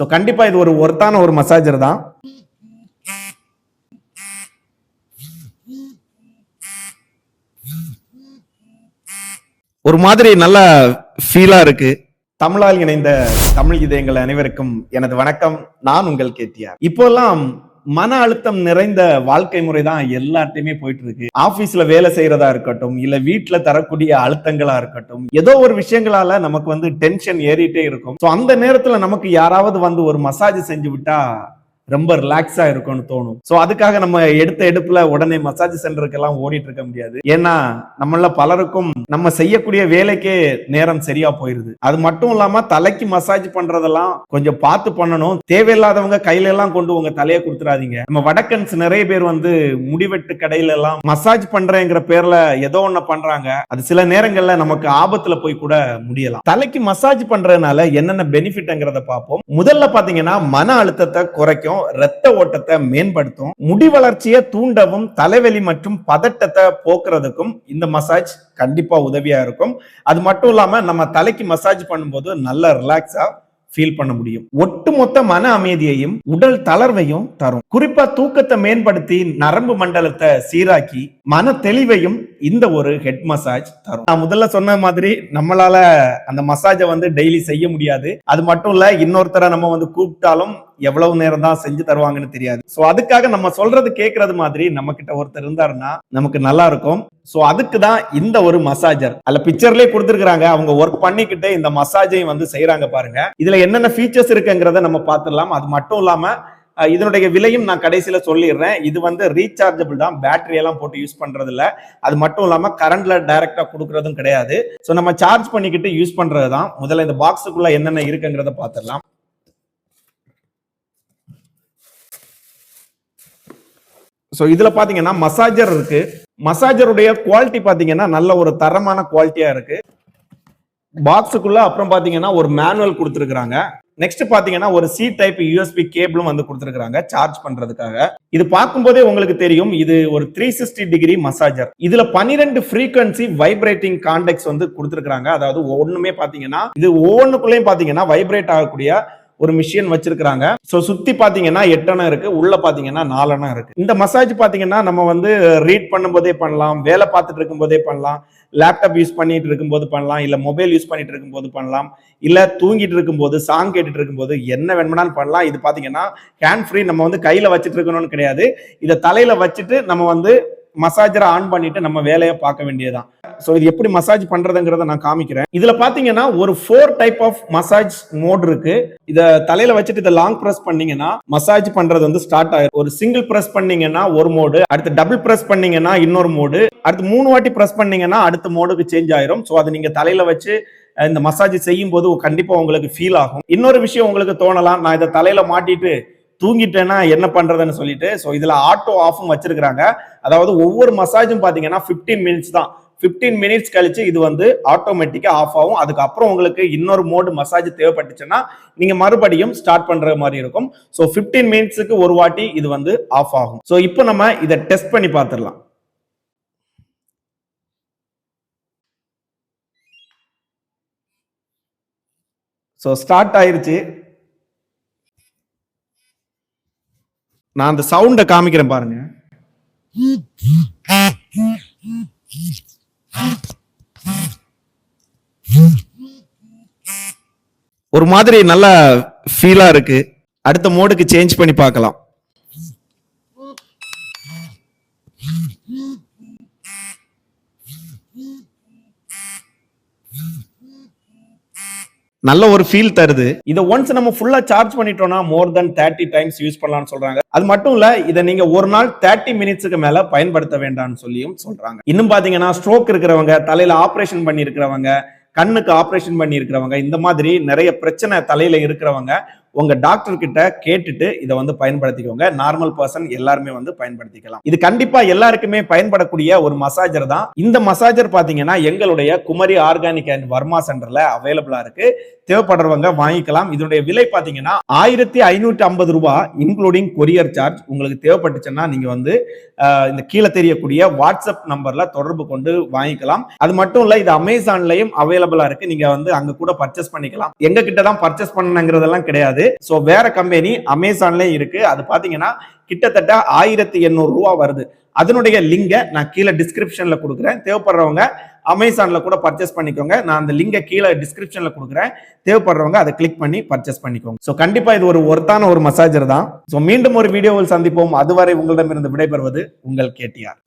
So கண்டிப்பா இது ஒரு ஒர்த்தான ஒரு மசாஜர் தான். ஒரு மாதிரி நல்ல ஃபீலா இருக்கு. தமிழால் இணைந்த தமிழ் இதயங்கள் அனைவருக்கும் எனது வணக்கம். நான் உங்கள் கேட்டியார் இப்போல்லாம் மன அழுத்தம் நிறைந்த வாழ்க்கை முறை தான் எல்லாத்தையுமே போயிட்டு இருக்கு ஆபீஸ்ல வேலை செய்யறதா இருக்கட்டும் இல்ல வீட்டுல தரக்கூடிய அழுத்தங்களா இருக்கட்டும் ஏதோ ஒரு விஷயங்களால நமக்கு வந்து டென்ஷன் ஏறிட்டே இருக்கும். ஸோ அந்த நேரத்துல நமக்கு யாராவது வந்து ஒரு மசாஜ் செஞ்சு விட்டா ரொம்ப ரிலாக்ஸா இருக்கும்னு தோணும். ஸோ அதுக்காக நம்ம எடுத்த எடுப்புல உடனே மசாஜ் சென்டருக்கு எல்லாம் ஓடிட்டு இருக்க முடியாது. ஏன்னா நம்மள பலருக்கும் நம்ம செய்யக்கூடிய வேலைக்கே நேரம் சரியா போயிருது. அது மட்டும் இல்லாம தலைக்கு மசாஜ் பண்றதெல்லாம் கொஞ்சம் பார்த்து பண்ணணும். தேவையில்லாதவங்க கையில எல்லாம் கொண்டு உங்க தலையை கொடுத்துறாதீங்க நம்ம வடக்கன்ஸ் நிறைய பேர் வந்து முடிவெட்டு கடையில எல்லாம் மசாஜ் பண்றேங்கிற பேர்ல ஏதோ ஒண்ணு பண்றாங்க. அது சில நேரங்கள்ல நமக்கு ஆபத்துல போய் கூட முடியலாம். தலைக்கு மசாஜ் பண்றதுனால என்னென்ன பெனிஃபிட்ங்கிறத பார்ப்போம். முதல்ல பாத்தீங்கன்னா மன அழுத்தத்தை குறைக்கும். ரத்த ஓட்டத்தை மேம்படுத்தும் முடி வளர்ச்சியை தூண்டவும் தலைவலி மற்றும் பதட்டத்தை போக்குறதுக்கும் இந்த மசாஜ் கண்டிப்பா உதவியா இருக்கும். அது மட்டும் இல்லாம நம்ம தலைக்கு மசாஜ் பண்ணும்போது நல்ல ரிலாக்ஸா ஃபீல் பண்ண முடியும். ஒட்டுமொத்த மன அமைதியையும் உடல் தளர்வையும் தரும். குறிப்பா தூக்கத்தை மேம்படுத்தி நரம்பு மண்டலத்தை சீராக்கி மன தெளிவையும் இந்த ஒரு ஹெட் மசாஜ் தரும். நான் முதல்ல சொன்ன மாதிரி நம்மளால அந்த மசாஜை வந்து டெய்லி செய்ய முடியாது. அது மட்டும் இல்ல இன்னொருத்தரை நம்ம வந்து கூப்பிட்டாலும் எவ்வளவு நேரம் தான் செஞ்சு தருவாங்கன்னு தெரியாது. சோ அதுக்காக நம்ம சொல்றது கேட்கறது மாதிரி நம்ம கிட்ட ஒருத்தர் இருந்தாருன்னா நமக்கு நல்லா இருக்கும். சோ அதுக்கு தான் இந்த ஒரு மசாஜர். அதில் பிக்சர்லயே கொடுத்துருக்காங்க அவங்க ஒர்க் பண்ணிக்கிட்டே இந்த மசாஜையும் வந்து செய்யறாங்க பாருங்க. இதுல என்னென்ன ஃபீச்சர்ஸ் இருக்குங்கிறத நம்ம பார்த்துடலாம். அது மட்டும் இல்லாம இதனுடைய விலையும் நான் கடைசியில சொல்லிடுறேன். இது வந்து ரீசார்ஜபிள் தான். பேட்டரி எல்லாம் போட்டு யூஸ் பண்றது இல்ல அது மட்டும் இல்லாம கரண்ட்ல டைரக்டா கொடுக்கறதும் கிடையாது. சோ நம்ம சார்ஜ் பண்ணிக்கிட்டு யூஸ் பண்ணுறது தான் முதல்ல இந்த பாக்ஸுக்குள்ள என்னென்ன இருக்குங்கிறத பார்த்துடலாம். ஸோ இதில் பார்த்தீங்கன்னா மசாஜர் இருக்கு. மசாஜருடைய குவாலிட்டி பார்த்தீங்கன்னா நல்ல ஒரு தரமான குவாலிட்டியா இருக்கு. பாக்ஸுக்குள்ள அப்புறம் பார்த்தீங்கன்னா ஒரு மேனுவல் கொடுத்துருக்குறாங்க. நெக்ஸ்ட் பார்த்தீங்கன்னா ஒரு சி டைப் யூஎஸ்பி கேபிளும் வந்து கொடுத்துருக்காங்க சார்ஜ் பண்றதுக்காக. இது பார்க்கும்போதே உங்களுக்கு தெரியும் இது ஒரு த்ரீ சிக்ஸ்டி டிகிரி மசாஜர் இதுல பன்னிரெண்டு ஃப்ரீக்வன்சி வைப்ரேட்டிங் கான்டெக்ட்ஸ் வந்து கொடுத்துருக்காங்க அதாவது ஒண்ணுமே பார்த்தீங்கன்னா இது ஒவ்வொன்றுக்குள்ளேயும் பார்த்தீங்கன்னா வைப்ரேட் ஆகக்கூடிய ஒரு மிஷின் வச்சிருக்கிறாங்க. ஸோ சுத்தி பாத்தீங்கன்னா எட்டணம் இருக்கு உள்ள பாத்தீங்கன்னா நாலணம் இருக்கு. இந்த மசாஜ் பாத்தீங்கன்னா நம்ம வந்து ரீட் பண்ணும்போதே பண்ணலாம் வேலை பார்த்துட்டு இருக்கும்போதே பண்ணலாம் லேப்டாப் யூஸ் பண்ணிட்டு இருக்கும்போது பண்ணலாம் இல்ல மொபைல் யூஸ் பண்ணிட்டு இருக்கும்போது பண்ணலாம் இல்ல தூங்கிட்டு இருக்கும்போது சாங் கேட்டுட்டு இருக்கும்போது என்ன வேணும்னாலும் பண்ணலாம். இது பாத்தீங்கன்னா ஹேண்ட் ஃப்ரீ நம்ம வந்து கையில வச்சுட்டு இருக்கணும்னு கிடையாது. இதை தலையில வச்சுட்டு நம்ம வந்து மசாஜரை ஆன் பண்ணிட்டு நம்ம வேலையை பார்க்க வேண்டியதுதான். ஸோ இது எப்படி மசாஜ் பண்றதுங்கிறத நான் காமிக்கிறேன். இதுல பாத்தீங்கன்னா ஒரு four type of massage mode இருக்கு. இதை தலையில வச்சுட்டு இதை லாங் ப்ரெஸ் பண்ணீங்கன்னா மசாஜ் பண்றது வந்து ஸ்டார்ட் ஆயிரும். ஒரு சிங்கிள் ப்ரெஸ் பண்ணீங்கன்னா ஒரு மோடு அடுத்து டபுள் ப்ரெஸ் பண்ணீங்கன்னா இன்னொரு மோடு அடுத்து மூணு வாட்டி ப்ரெஸ் பண்ணீங்கன்னா அடுத்த மோடுக்கு சேஞ்ச் ஆயிரும். ஸோ அதை நீங்க தலையில வச்சு இந்த மசாஜ் செய்யும் போது கண்டிப்பா உங்களுக்கு ஃபீல் ஆகும். இன்னொரு விஷயம் உங்களுக்கு தோணலாம். நான் இதை தலையில மாட்டிட்டு தூங்கிட்டேன்னா என்ன பண்றதுன்னு சொல்லிட்டு ஸோ இதுல ஆட்டோ ஆஃபும் வச்சிருக்கிறாங்க. அதாவது ஒவ்வொரு மசாஜும் பாத்தீங்கன்னா 15 மினிட்ஸ் தான். 15 மினிட்ஸ் கழிச்சு இது வந்து ஆட்டோமேட்டிக்கா ஆஃப் ஆகும். அதுக்கப்புறம் உங்களுக்கு இன்னொரு மோடு மசாஜ் தேவைப்பட்டுச்சுன்னா நீங்க மறுபடியும் ஸ்டார்ட் பண்ற மாதிரி இருக்கும். ஸோ 15 மினிட்ஸுக்கு ஒரு வாட்டி இது வந்து ஆஃப் ஆகும். ஸோ இப்போ நம்ம இதை டெஸ்ட் பண்ணி பார்த்துடலாம் ஸோ ஸ்டார்ட் ஆயிருச்சு. நான் அந்த சவுண்டை காமிக்கிறேன் பாருங்க. ஒரு மாதிரி நல்ல ஃபீலா இருக்கு. அடுத்த மோடுக்கு சேஞ்ச் பண்ணி பார்க்கலாம். நல்ல ஒரு ஃபீல் தருது. இதை ஒன்ஸ் நம்ம ஃபுல்லா சார்ஜ் பண்ணிட்டோம்னா more than thirty times use பண்ணலாம்னு சொல்றாங்க. அது மட்டும் இல்ல இதை நீங்க ஒரு நாள் தேர்ட்டி மினிட்ஸுக்கு மேல பயன்படுத்த வேண்டாம்னு சொல்லியும் சொல்றாங்க. இன்னும் பாத்தீங்கன்னா ஸ்ட்ரோக் இருக்கிறவங்க தலையில ஆபரேஷன் பண்ணி இருக்கிறவங்க கண்ணுக்கு ஆபரேஷன் பண்ணி இருக்கிறவங்க இந்த மாதிரி நிறைய பிரச்சனை தலையில இருக்கிறவங்க உங்க டாக்டர் கிட்ட கேட்டுட்டு இதை வந்து பயன்படுத்திக்கோங்க. நார்மல் பர்சன் எல்லாருமே வந்து பயன்படுத்திக்கலாம். இது கண்டிப்பா எல்லாருக்குமே பயன்படக்கூடிய ஒரு மசாஜர் தான். இந்த மசாஜர் பாத்தீங்கன்னா எங்களுடைய குமரி ஆர்கானிக் அண்ட் வர்மா சென்டர்ல அவைலபிளா இருக்கு. தேவைப்படுறவங்க வாங்கிக்கலாம். இதனுடைய விலை பாத்தீங்கன்னா ஆயிரத்தி ஐநூற்றி ஐம்பது ரூபாய் இன்க்ளூடிங் கொரியர் சார்ஜ் உங்களுக்கு தேவைப்பட்டுச்சுன்னா நீங்க வந்து இந்த கீழே தெரியக்கூடிய வாட்ஸ்அப் நம்பர்ல தொடர்பு கொண்டு வாங்கிக்கலாம். அது மட்டும் இல்ல இது அமேசான்லயும் அவைலபிளா இருக்கு. நீங்க வந்து அங்க கூட பர்ச்சேஸ் பண்ணிக்கலாம். எங்க கிட்ட தான் பர்ச்சேஸ் பண்ணுங்கிறதெல்லாம் கிடையாது. கிடையாது. ஸோ வேற கம்பெனி அமேசான்லயும் இருக்கு. அது பாத்தீங்கன்னா கிட்டத்தட்ட ஆயிரத்தி எண்ணூறு ரூபா வருது. அதனுடைய லிங்கை நான் கீழே டிஸ்கிரிப்ஷன்ல கொடுக்குறேன். தேவைப்படுறவங்க அமேசான்ல கூட பர்ச்சேஸ் பண்ணிக்கோங்க. நான் அந்த லிங்கை கீழே டிஸ்கிரிப்ஷன்ல கொடுக்குறேன். தேவைப்படுறவங்க அதை கிளிக் பண்ணி பர்ச்சேஸ் பண்ணிக்கோங்க. ஸோ கண்டிப்பா இது ஒரு ஒர்த்தான ஒரு மசாஜர் தான். ஸோ மீண்டும் ஒரு வீடியோவில் சந்திப்போம். அதுவரை உங்களிடமிருந்து விடைபெறுவது உங்கள் கேடிஆர்.